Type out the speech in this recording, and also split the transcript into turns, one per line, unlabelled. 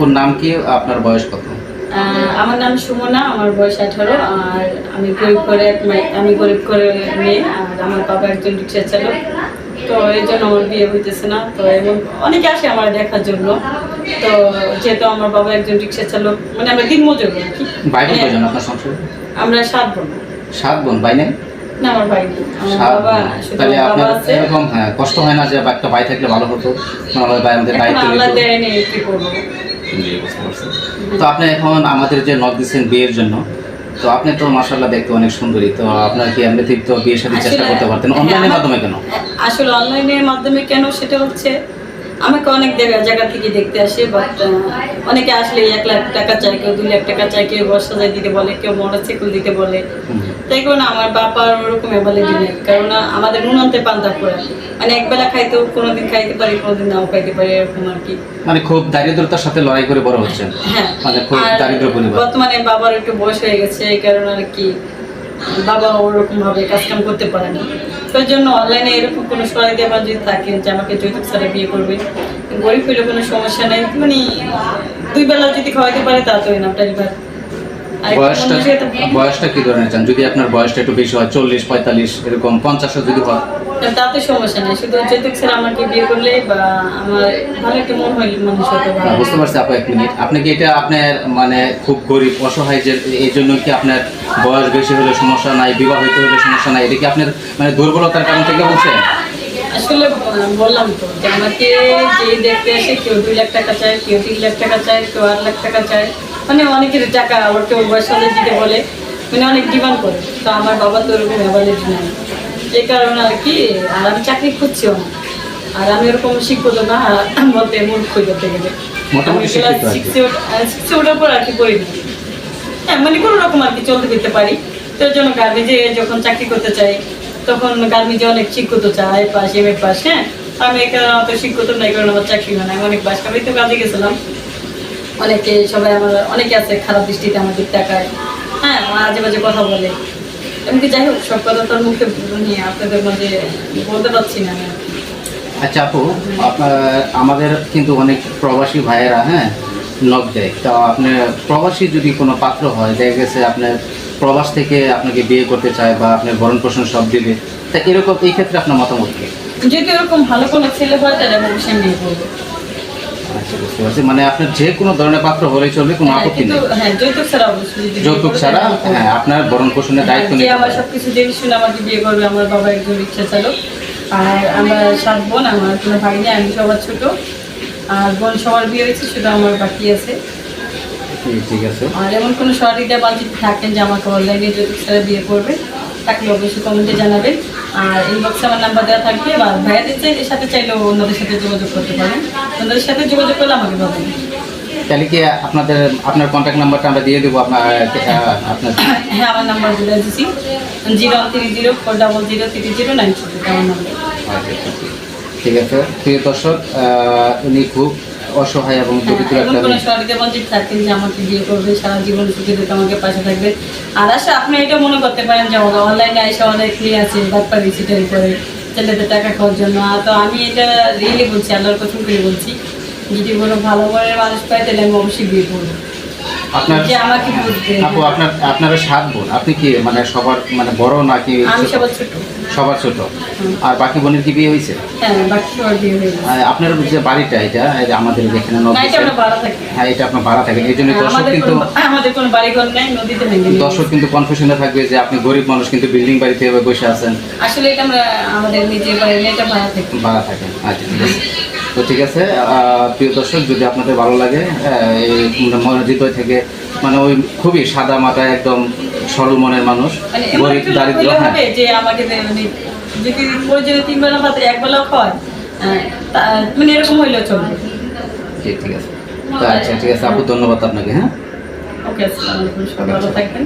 ওর নাম কি? আপনার বয়স কত?
আমার নাম সুমনা আমার বয়স আঠারো আর আমি গরিব করে আমি গরিব করে মেয়ে আর আমার বাবা একজন রিক্সা চালক। তো এই জন্য আমার বিয়ে হইতেছে না। তো এবং অনেকে আসে আমার দেখার জন্য। তো যেহেতু আমার বাবা একজন রিক্সা চালক মানে আমরা দিন মজুর
সংসারে?
আমরা সাত বোন।
সাত বোন ভাই নেই?
না আমার ভাই।
তাহলে আপনার এরকম হ্যাঁ কষ্ট হয় না যে একটা ভাই থাকলে ভালো হতো। আমাদের ভাই আমাদের
কি করব?
বুঝতে। তো আপনি এখন আমাদের যে নক দিচ্ছেন বিয়ের জন্য তো আপনি তো মাসাল্লাহ দেখতে অনেক সুন্দরী তো আপনার কি এমনিতে তো বিয়ের সাথে চেষ্টা করতে পারতেন
হ্যাঁ,
অনলাইনের মাধ্যমে কেন
আসলে অনলাইনের মাধ্যমে কেন সেটা হচ্ছে আমাকে অনেক জায়গা থেকে দেখতে আসে বাট অনেকে আসলে এক লাখ টাকা চায় কেউ দুই লাখ টাকা চায় কেউ বর্ষা যায় দিতে বলে কেউ মোটরসাইকেল দিতে বলে। তাই কারণে আমার বাবার ওরকম অ্যাভেলেবল নেই। কারণ আমাদের নুনান্তে পান্তা পড়া মানে একবেলা খাইতেও কোনোদিন খাইতে পারি কোনোদিন নাও খাইতে পারি এরকম আর কি।
মানে খুব দারিদ্রতার সাথে লড়াই করে বড় হচ্ছেন।
হ্যাঁ।
মানে খুব দারিদ্র পরিবার।
বর্তমানে বাবার একটু বয়স হয়ে গেছে এই কারণে আর কি। বাবা ওরকম ভাবে কাজ কাম করতে পারে না। তো এই জন্য অনলাইনে এরকম কোনো সহায় দেওয়া যদি থাকেন যে আমাকে যৌতুক ছাড়া বিয়ে করবে গরিব হইলে কোনো সমস্যা নেই। মানে দুই বেলা যদি খাওয়াইতে পারে তা তো না আর
বয়সটা বয়সটা কি ধরনের চান? যদি আপনার বয়সটা একটু বেশি হয় চল্লিশ পঁয়তাল্লিশ এরকম পঞ্চাশও যদি হয়।
তাতে সমস্যা নেই। শুধু যৌতুক ছাড়া আমাকে বিয়ে করলে বা আমার ভালো একটা মন হইলে মানুষ হতে
হ্যাঁ, বুঝতে পারছি আপু এক মিনিট। আপনি কি এটা আপনার মানে খুব গরিব অসহায় যে এই জন্য কি আপনার বয়স বেশি হলে সমস্যা নাই বিবাহ হইতে হলে সমস্যা নাই? এটা কি আপনার মানে দুর্বলতার কারণ থেকে বলছেন?
আসলে বললাম তো যে আমাকে যে দেখতে আসে কেউ দুই লাখ টাকা চায় কেউ তিন লাখ টাকা চায় কেউ আট লাখ টাকা চায়। মানে অনেকের টাকা আবার কেউ বয়সালে দিতে বলে। মানে অনেক ডিমান্ড করে। তো আমার বাবা তো ওরকম অ্যাভারেজ নাই। এই কারণে আর কি আর আমি চাকরি খুঁজছিও না। আর আমি ওরকম শিক্ষিত না বলতে মূর্খ করতে গেলে আমি ক্লাস। সিক্সে সিক্সে ওঠার পর আর কি হ্যাঁ মানে কোনো রকম আর কি চলতে ফিরতে পারি। তো জন্য গার্মেজে যখন চাকরি করতে চাই তখন গার্মেজে অনেক শিক্ষিত চাই পাশ এম এ পাশ হ্যাঁ আমি এখানে অত শিক্ষিত নাই কারণ আমার চাকরি হয় না। আমি অনেক বাসা বাড়িতে কাজে গেছিলাম। অনেকে সবাই আমার অনেকে আছে খারাপ দৃষ্টিতে আমার দিক তাকায়। হ্যাঁ মাঝে মাঝে কথা বলে। এমনকি যাই হোক সব কথা তোর মুখে নিয়ে আপনাদের মাঝে বলতে পারছি না।
আচ্ছা আপু আমাদের কিন্তু অনেক প্রবাসী ভাইয়েরা হ্যাঁ নক দেয়। তো আপনার প্রবাসী যদি কোনো পাত্র হয় দেখা গেছে আপনার প্রবাস থেকে আপনাকে বিয়ে করতে চায় বা আপনার ভরণ পোষণ সব দিবে তা এরকম এই ক্ষেত্রে আপনার মতামত কি?
যদি ওরকম ভালো কোনো ছেলে হয় তাহলে আমি অবশ্যই বিয়ে করব।
আচ্ছা বুঝতে পারছি। মানে আপনার যে কোনো ধরনের পাত্র হলেই চলবে কোনো
হ্যাঁ,
আপত্তি নেই।
হ্যাঁ যৌতুক ছাড়া অবশ্যই
যৌতুক। হ্যাঁ আপনার ভরণ পোষণের দায়িত্ব
যে
নিতে
আমার
হবে।
সবকিছু দেখে শুনে আমাকে বিয়ে করবে আমার বাবা একজন রিক্সা চালক। আর আমরা সাত বোন আমার কোনো ভাই নেই আমি সবার ছোট। আর বোন সবার বিয়ে হয়েছে শুধু আমার বাকি আছে।
ঠিক আছে।
আর এমন কোনো সহযোগিতা বা থাকেন যে আমাকে অনলাইনে যৌতুক ছাড়া বিয়ে করবে তাকে অবশ্যই কমেন্টে জানাবেন। আর ইনবক্সে আমার নাম্বার দেওয়া থাকবে বা ভাইয়াদের এর সাথে চাইলেও অন্যদের সাথে যোগাযোগ করতে পারেন অন্যদের সাথে যোগাযোগ করলে আমাকে পাবেন
তাহলে কি আপনাদের আপনার কন্ট্যাক্ট নাম্বারটা আমরা দিয়ে দেবো আপনার আপনার
হ্যাঁ আমার নাম্বার বলে দিচ্ছি zero three zero four double zero three zero nine four আমার নাম্বার
আচ্ছা, ঠিক আছে। প্রিয় দর্শক উনি খুব অসহায় এবং দরিদ্র
হ্যাঁ,
একটা
কোনো
মেয়ে।
সহযোগিতা বঞ্চিত থাকেন যে আমাকে বিয়ে করবে সারা জীবন সুখী দুঃখে আমাকে পাশে থাকবে? আর আশা আপনি এটা মনে করতে পারেন যে অনলাইনে এসে অনেক নিয়ে আছে ব্যাপারি সিটারি করে ছেলেদের টাকা খাওয়ার জন্য। আর তো আমি এটা রিয়েলি বলছি আল্লাহর কথম করে বলছি যদি কোনো ভালো মনের মানুষ পাই তাহলে আমি অবশ্যই বিয়ে করব।
আপনার
আমাকে
আপনার আপনারা সাত বোন। আপনি কি মানে সবার মানে বড় নাকি
আমি সবার ছোট।
সবার ছোট। আর বাকি বোনের কি বিয়ে হয়েছে?
হ্যাঁ হয়ে
আপনার যে বাড়িটা এটা আমাদের
থাকি।
হ্যাঁ এটা আপনার ভাড়া থাকে। এই জন্য দর্শক কিন্তু
কোনো আমাদের কোনো বাড়িঘর নেই নদীতে ভেঙে গেছে।
দর্শক কিন্তু কনফিউশনে থাকবে যে আপনি গরিব মানুষ কিন্তু বিল্ডিং বাড়িতে এভাবে বসে আছেন।
আসলে এটা আমরা আমাদের নিজের বাড়ি ভাড়া থাকে।
ভাড়া আচ্ছা ঠিক আছে। তো ঠিক আছে প্রিয় দর্শক যদি আপনাদের ভালো লাগে এই হৃদয় থেকে মানে ওই খুবই সাদা মাথায় একদম সরল মনের মানুষ
মানে
গরিব দারিদ্র হ্যাঁ।
যে আমাকে মানে যদি প্রয়োজনে তিন বেলা ভাত এক বেলাও খাওয়ায় হ্যাঁ, মানে এরকম হইলেও চলবে।
জি ঠিক আছে। আচ্ছা ঠিক আছে আপু ধন্যবাদ আপনাকে হ্যাঁ।
ওকে আসসালামু আলাইকুম সবাই ভালো থাকবেন।